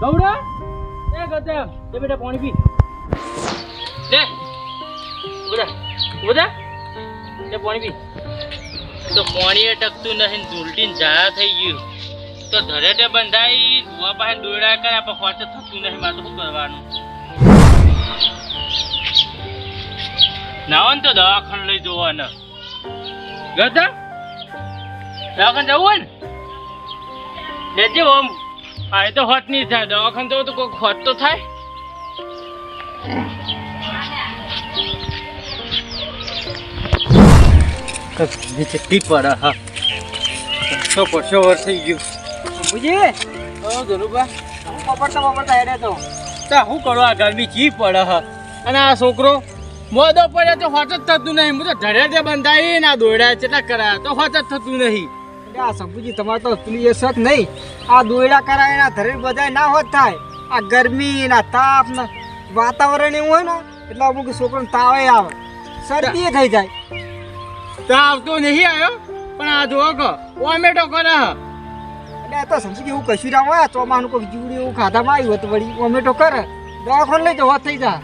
ગૌડા? એ ગજા એ બેટા પાણી પી. લે પાણી પી. તો પાણી એ ટકતું નહીં ઉલટીને ઝાડા થઈ ગયું. તો ધરે તે બંધાઈ ભૂવા પાસે દોયડા કરે આપણે ખોટ થતું નહીં, મારે શું કરવાનું? નાવો ને તો દવાખાને લઈ જવાના. ગતા દવાખાને જવું હોય ને? લેજે ઓમ. આ એ તો હોત નહીં થાય. દવાખાન જવું તો કોઈ હોત તો થાય. ચટકી પડે હા. તો પરસો વર્ષ થઈ ગયું. બુજી ઓ ધનુભા. હું પપડતા પપડતા હેડે તો તા શું કરો આ ગરમી ચી પડે હા. અને આ છોકરો મોદો પડે તો હોત જ થતું નહીં. હું તો ધડે તે બંધાઈ ના છે કેટલા કરાયા. તો હોત જ થતું નહીં. આ શંભુજી તમારે તો પેલી એ શક નહીં. આ દોયડા કરાય એના ધરે બધાય ના હોત થાય. આ ગરમી ના તાપ ને વાતાવરણ એવું હોય ને એટલે અમુક છોકરાને તાવે આવે. શરદી થઈ જાય. તાવ તો નહીં આવ્યો પણ આ જોવો કે ઓમેટો કરે એટલે તો શંભુજી એવું કશું ના હોય ચોમાનું કોઈ જીવડું એવું ખાધામાં આવ્યું હોય તો વળી ઓમેટો કરે. દવાખાને લઈ જવા થઈ જાય.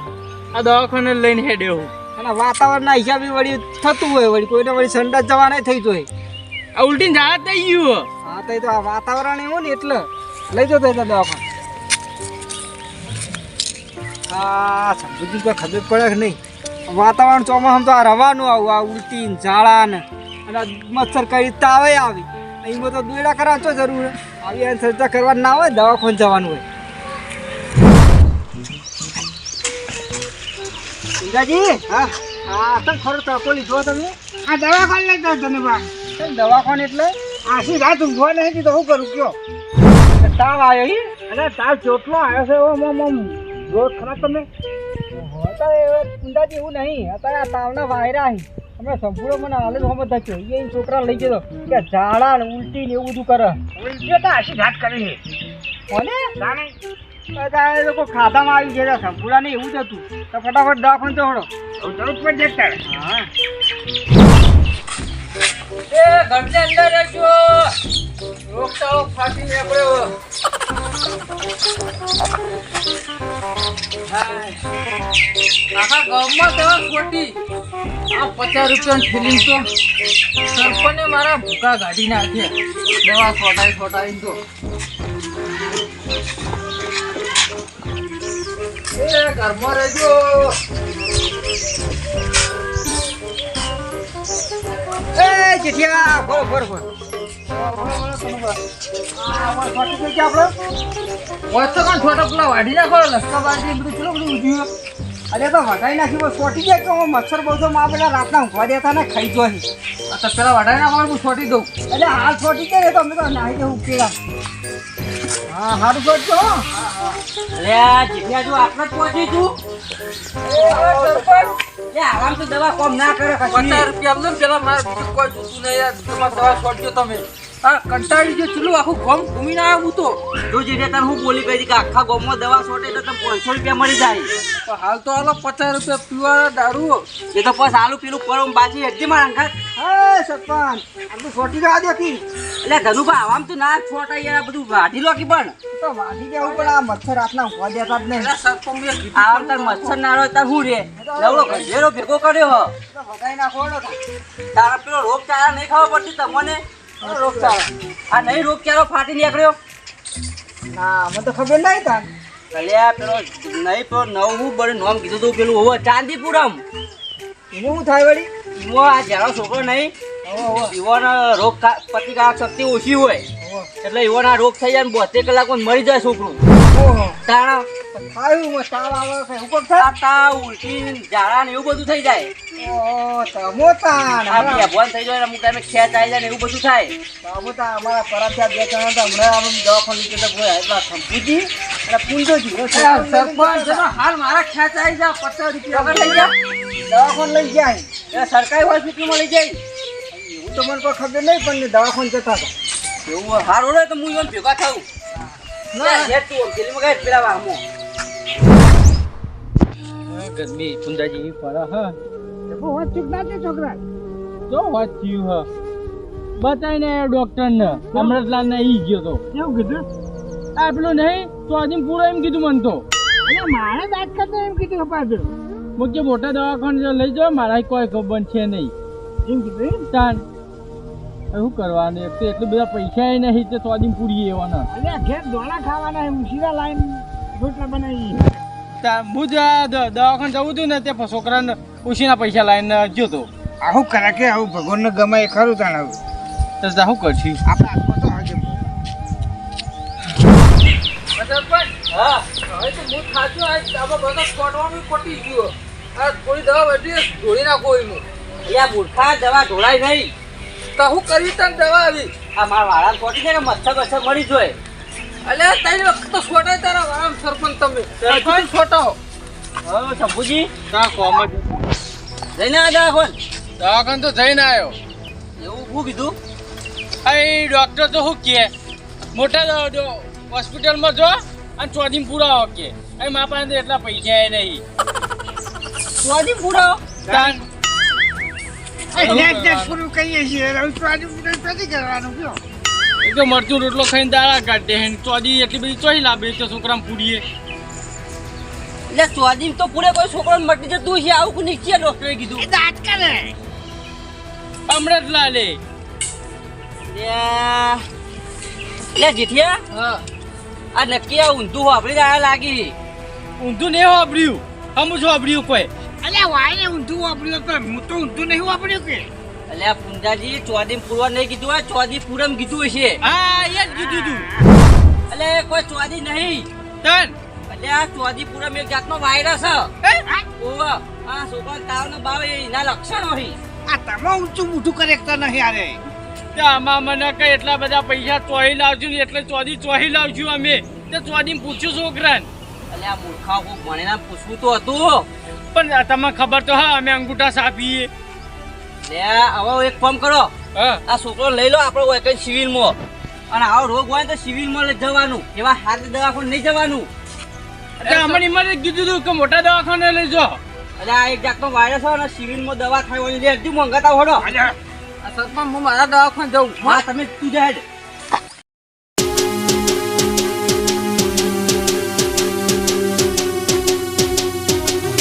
આ દવાખાને લઈને હેડે હું. અને વાતાવરણના હિસાબે વળી થતું હોય વળી કોઈને વળી સંડાસ જવા નહીં થઈ જાય આ ઉલટીને ઝાડા થઈ ગયું હા. તો એ તો આ વાતાવરણ એવું ને એટલે. લઈ જતો દવા દવાખાને. હા સમજૂતી તો ખબર પડે કે નહીં? વાતાવરણ ચોમાસામાં તો આ રવાનું આવું આ ઉલટી ને ઝાડા ને અને આ મચ્છર કરી તાવે આવી અહીંમાં તો દોડા કરવા તો જરૂર આવી એને સર્જા કરવા ના હોય દવાખાન જવાનું હોય. ઇન્દ્રાજી હા. હા તો ખરો? તકો લીધો તમે? આ દવાખાને લઈ જાઓ તમે બા દવાખાને એટલે? આશી રાત ઊંઘવા નહીં તો શું કરું? કયો? તાવ આવ્યો હી અરે તાવ ચોટલો આવ્યો છે. ઓમ ઓમ ઓમ. જો ખરા તમે? અત્યારે ઊંડાજી એવું નહીં. અત્યારે આ તાવના વાયરા હી હમણાં સંપૂર્ણ મને હાલ જ હમત થયો એ છોકરા લઈ ગયો કે ઝાડા ને ઉલટી ને એવું બધું કરે. ઉલટીઓ તો આશી ઘાટ કરે છે. કોને? જાણે એ લોકો ખાધામાં આવી ગયા સંપૂર્ણ ને એવું જ હતું. તો ફટાફટ દવાખાને તો હળો જરૂર પડી જતા હા. એ ઘરને અંદર રહેજો. રોગચાળો ફાટી નીકળ્યો. આખા ગામમાં દવા ખોટી. આ પચાસ રૂપિયાની ફિલિંગ મારા ભૂકા કાઢી નાખે દવા ખોટાઈ ખોટાઈ તો. એ, ઘરમાં રહેજો. એ જેઠિયા ફરો ફરો ફરો હોય તો પેલા વાઢી નાખો લસકા બાજી બધું ચલો બધું ઉધ્યું અરે તો વટાઈ નાખી બસ છોટી જાય કે હું મચ્છર બહુ તો માં પેલા રાતના ઊંઘવા દેતા ને ખાઈ જોઈ તો પેલા વાઢાઈ હું છોટી દઉં. એટલે હાલ સોટી જાય તો અમે તો નાહી જવું કેળા હા હારું સોટજો હો. અરે આ જીભ્યા જો આપણે જ પહોંચી તું. એ આરામ તો દવા કોમ ના કરે પચાસ રૂપિયા ને પેલા મારે બીજું કોઈ જોતું નહીં યાર તમારે દવા છોડજો તમે. હા કંટાળી ગયો ચૂલું આખું ગોમ ઘૂમીને આવ્યું તો. જો જે તને હું બોલી કહી કે આખા ગોમમાં દવા છોટે તો તને પાંચસો રૂપિયા મળી જાય. હાલ તો હાલો પચાસ રૂપિયા પીવા દારૂ એ તો બસ આલુ પેલું પરમ બાજી એટલી મારા અંગાત હે સરપંચ આમ તો સોટી જવા દે એટલે ધનુભા આમ તો ના છોટા યાર બધું વાઢી લો કે પણ. તો જવું પણ આ મચ્છર રાતના ઊંઘવા દેતા જ નહીં. તાર મચ્છર ના હોય તાર હું રે? લવડો ગજેરો ભેગો કર્યો હ. તો નાખો તારા પેલો રોગચાળા નહીં ખબર પડતી તમને? રોગચાળો આ નહીં રોગચાળો ફાટી નીકળ્યો? ના મને તો ખબર નહીં તાન. કલ્યા પેલો નહીં પેલો નવું બળે નોમ કીધું તું પેલું હોવો ચાંદીપુરમ. એનું શું થાય વળી? એવો આ જાડો છોકરો નહીં એવાનો રોગ પ્રતિકારક શક્તિ ઓછી હોય. એટલે એવાના રોગ થઈ જાય ને બોતેર કલાકમાં મરી જાય છોકરું. તાણા. થાયું તાવ આવે હુકમ ઉલટી ઝાડા ને એવું બધું થઈ જાય. ભેભોન થઈ જાય અમુક ટાઈમે ખેંચ આવી જાય ને એવું બધું થાય. તમો તાન અમારા બે હતા હમણાં અમે દવાખાને જતા ગયા એટલા સંપૂજી અને પૂંજોજી. સરપંચ હાલ મારા ખેંચ આવી જા પચાસ રૂપિયા ખબર જાય. દવાખાને લઈ જાય એ સરકારી હોસ્પિટલમાં લઈ જાય. એવું તો મને કોઈ ખબર નહીં પણ દવાખાને જતા હતા. એવું સારું રહે તો હું ઈવન ભેગા થાઉં. ના. તું પેલી મગાઈ પેલા વાહમો ગરમી કુંદાજી પડે હા. વાત ચૂક ના છે છોકરા. જો વાત થયું હ. બતાવીને ડોક્ટર ને અમૃતલાલ ને ઈ ગયો તો. કેવું કીધું? આ પેલું નહીં ચોથી પૂરો એમ કીધું મને તો. મારે દાંત એમ કીધું પાછું મું કે મોટા દવાખાને લઈ જાઓ મારા કોઈ ખબર છે નહીં. એમ કીધું તાન શું કરવાનું? એક તો એટલું બધા પૈસા ય નહીં તે ચોથી પૂરી એવાના અરે ઘેર દોડા ખાવાના એમ શીરા લાઈન રોટલા બનાવી. તા હું જ આ દવાખાને જવું હતું ને તે છોકરાને ઉછીના પૈસા લાવીને ગયો તો. આવું કરે કે આવું ભગવાનને ગમે એ ખરું તાણ આવું તો શું કરશું? આપણે હાથમાં તો આવજે હા હવે તો હું થાક્યો આજ આમાં બધા છોડવાનું ખોટી ગયો. આ કોઈ દવા બધી ધોળી નાખો એનું. યા મૂર્ખા દવા ઢોળાય નહીં. તો હું કરી તને દવા આવી? આ મારા વાળા ખોટી છે ને મચ્છર બચ્છર મરી જોય? અલ્યા ત્રણ વખત તો છોટાય તારા વાળા સરપંચ તમે. સરપંચ? છોટાઓ હવે શંભુજી. તા કોમ જઈને આ દવાખાન? દવાખાને તો જઈને આવ્યો એવું શું કીધું? અહીં ડૉક્ટર તો શું કહે? મોટા હોસ્પિટલમાં જો અને ચોથી પૂરા કે. અહીં મારા પાસે એટલા પૈસા નહીં. સ્વાદી પૂરો. એટલે પૂરું કહીએ છીએ. હવે તો નથી કરવાનું કયો? એક તો મરચું રોટલો ખાઈને દાળા કાઢે હે ચોદી એટલી બધી ચોઈ લાવે તો છોકરા પૂરીએ. એટલે સ્વાદી તો પૂરે કોઈ છોકરો મટી જતું છે આવું નીચે ડોક્ટરે કીધું. દાંત કરે હમણાં જ લાલે. લ્યા. લે જેઠિયા હા. આ નક્કી આ ઊંધું વાપરી રહ્યા લાગી. ઊંધું નહીં વાપર્યું હમું જ વાપર્યું કોઈ. અલ્યા વાયને ઊંધું વાપર્યું તો હું તો ઊંધું નહીં વાપર્યું કે. એટલે પુંજાજી ચોદી પૂરવા નહીં કીધું હોય ચોદી પૂરમ કીધું હશે. હા એ જ કીધું તું. અલે કોઈ ચોદી નહીં. તન. આ ચોદી પૂરમ એક જાતનો વાયરસ હે? ઓવા આ છોકરા તાવનો ભાવ એના લક્ષણો છે. આ તમે ઊંચું મૂઠું કરે તો નહીં આરે આમાં મને કઈ એટલા બધા પૈસા ચોહી લાવજો ને એટલે ચોદી ચોહી લાવજો અમે. તે ચોદી પૂછ્યું છોકરાને. આ મૂર્ખાઓ ભણેલા પૂછવું તો હતું. પણ તમને ખબર તો હા અમે અંગૂઠા સાપીએ લે હવે એક ફોર્મ કરો. આ છોકરો લઈ લો આપણો હોય કઈ સિવિલમાં. અને આવો રોગ હોય તો સિવિલમાં જવાનું. એવા હાથ દવાખાને નહીં જવાનું. એટલે અમને મને કીધું તું કે મોટા દવાખાને લઈ જાઓ એટલે આ એક જાતનો વાયરસ હોય ને સિવિલમાં દવા ખાવાની લે હજુ મંગાતા હોડો. સરપંચ હું મારા દવાખાને જાઉં. હા? તમે તું જ